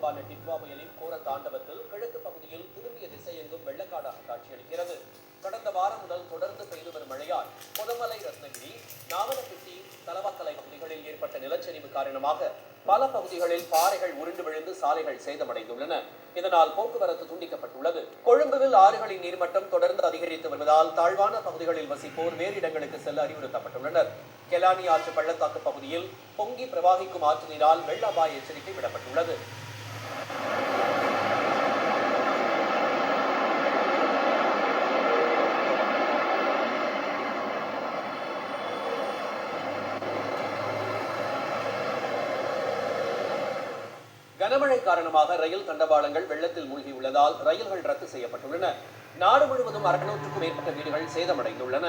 உருவான டிட்வா புயலின் கோர தாண்டவத்தில் கிழக்கு பகுதியில் திரும்பிய திசையெங்கும் வெள்ளக்காடாக காட்சியளிக்கிறது. கடந்த வாரம் முதல் தொடர்ந்து பெய்து வரும் மழையால் பொதமலை ரத்னகிரி நாவலப்பிட்டி தலவாக்கலை பகுதிகளில் ஏற்பட்ட நிலச்சரிவு காரணமாக பல பகுதிகளில் பாறைகள் உருண்டு விழுந்து சாலைகள் சேதமடைந்துள்ளன. இதனால் போக்குவரத்து துண்டிக்கப்பட்டுள்ளது. கொழும்புவில் ஆறுகளின் நீர்மட்டம் தொடர்ந்து அதிகரித்து வருவதால் தாழ்வான பகுதிகளில் வசிப்போர் வேறு இடங்களுக்கு செல்ல அறிவுறுத்தப்பட்டுள்ளனர். கெலானி ஆற்று பள்ளத்தாக்கு பகுதியில் பொங்கி பிரவாகிக்கும் ஆற்று நீரால் வெள்ள அபாய எச்சரிக்கை விடப்பட்டுள்ளது. கனமழை காரணமாக ரயில் தண்டவாளங்கள் வெள்ளத்தில் மூழ்கியுள்ளதால் ரயில்கள் ரத்து செய்யப்பட்டுள்ளன. நாடு முழுவதும் அறுநூற்றுக்கும் மேற்பட்ட வீடுகள் சேதமடைந்துள்ளன.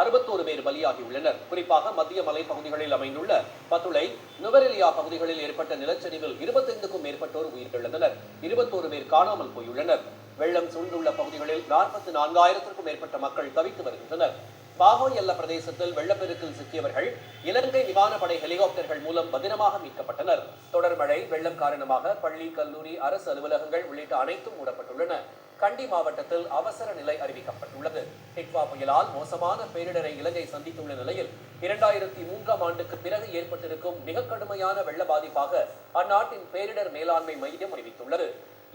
அறுபத்தோரு பேர் பலியாகியுள்ளனர். குறிப்பாக மத்திய மலைப்பகுதிகளில் அமைந்துள்ள பத்துளை நுவரெலியா பகுதிகளில் ஏற்பட்ட நிலச்சரிவில் இருபத்தைந்துக்கும் மேற்பட்டோர் உயிரிழந்தனர் இருபத்தோரு பேர் காணாமல் போயுள்ளனர். வெள்ளம் சூழ்ந்துள்ள பகுதிகளில் நாற்பத்தி நான்காயிரத்திற்கும் மேற்பட்ட மக்கள் தவித்து வருகின்றனர். பாகோய் எல்ல பிரதேசத்தில் வெள்ளப்பெருக்கில் சிக்கியவர்கள் இலங்கை விமானப்படை ஹெலிகாப்டர்கள் மூலம் பத்திரமாக மீட்கப்பட்டனர். தொடர் மழை வெள்ளம் காரணமாக பள்ளி கல்லூரி அரசு அலுவலகங்கள் உள்ளிட்ட அனைத்தும் மூடப்பட்டுள்ளன. கண்டி மாவட்டத்தில் அவசர நிலை அறிவிக்கப்பட்டுள்ளது. டிட்வா புயலால் மோசமான பேரிடரை இலங்கை சந்தித்துள்ள நிலையில் இரண்டாயிரத்தி மூன்றாம் ஆண்டுக்கு பிறகு ஏற்பட்டிருக்கும் மிக கடுமையான வெள்ள பாதிப்பாக அந்நாட்டின் பேரிடர் மேலாண்மை மையம் அறிவித்துள்ளது.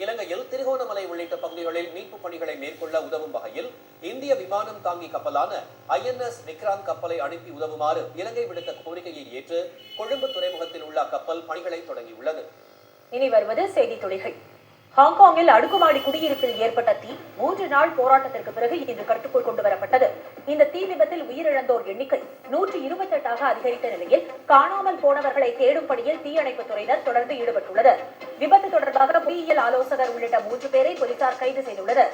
இலங்கையில் திருகோணமலை உள்ளிட்ட பகுதிகளில் மீட்பு பணிகளை மேற்கொள்ள உதவும் வகையில் இந்திய விமானம் தாங்கி கப்பலான ஐஎன்எஸ் விக்ராந்த் கப்பலை அனுப்பி உதவுமாறு இலங்கை விடுத்த கோரிக்கையை ஏற்று கொழும்பு துறைமுகத்தில் உள்ள அக்கப்பல் பணிகளை தொடங்கியுள்ளது. இனி வருவது செய்தி துளிகள். ஹாங்காங்கில் அடுக்குமாடி குடியிருப்பில் ஏற்பட்ட தீ மூன்று நாள் போராட்டத்திற்கு பிறகு இன்று கட்டுக்குள் கொண்டு வரப்பட்டது இந்த தீ விபத்தில் உயிரிழந்தோர் எண்ணிக்கை நூற்றி இருபத்தெட்டாக அதிகரித்த நிலையில் காணாமல் போனவர்களை தேடும் பணியில் தீயணைப்புத் துறையினர் தொடர்ந்து ஈடுபட்டுள்ளனர் விபத்து தொடர்பாக பொறியியல் ஆலோசகர் உள்ளிட்ட மூன்று பேரை போலீசார் கைது செய்துள்ளனர்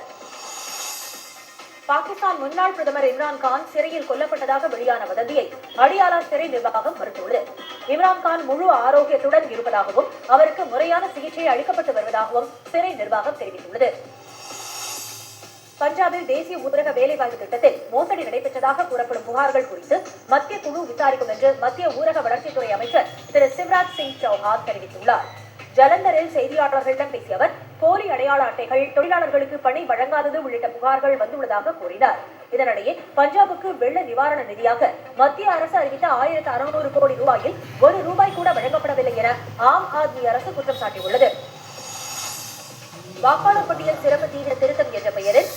பாகிஸ்தான் முன்னாள் பிரதமர் இம்ரான்கான் சிறையில் கொல்லப்பட்டதாக வெளியான வதந்தியை அடியாலா சிறை நிர்வாகம் மறுத்துள்ளது. இம்ரான்கான் முழு ஆரோக்கியத்துடன் இருப்பதாகவும் அவருக்கு முறையான சிகிச்சை அளிக்கப்பட்டு வருவதாகவும் சிறை நிர்வாகம் தெரிவித்துள்ளது. பஞ்சாபில் தேசிய ஊரக வேலைவாய்ப்பு திட்டத்தில் மோசடி நடைபெற்றதாக கூறப்படும் புகார்கள் குறித்து மத்திய குழு விசாரிக்கும் என்று மத்திய ஊரக வளர்ச்சித்துறை அமைச்சர் திரு சிவராஜ் சிங் சௌஹான் தெரிவித்துள்ளார். ஜலந்தரில் செய்தியாளர்களிடம் பேசிய அவர் போலி அடையாள அட்டைகள் தொழிலாளர்களுக்கு பணி வழங்காதது உள்ளிட்ட புகார்கள் வந்துள்ளதாக கூறினார். இதனிடையே பஞ்சாபுக்கு வெள்ள நிவாரண நிதியாக மத்திய அரசு அறிவித்த ஆயிரத்து அறுநூறு கோடி ரூபாயில் ஒரு ரூபாய் கூட வழங்கப்படவில்லை என ஆம் ஆத்மி அரசு குற்றம் சாட்டியுள்ளது. வாக்காளர் பட்டியல் சிறப்பு தீவிர திருத்தம் என்ற பெயரில்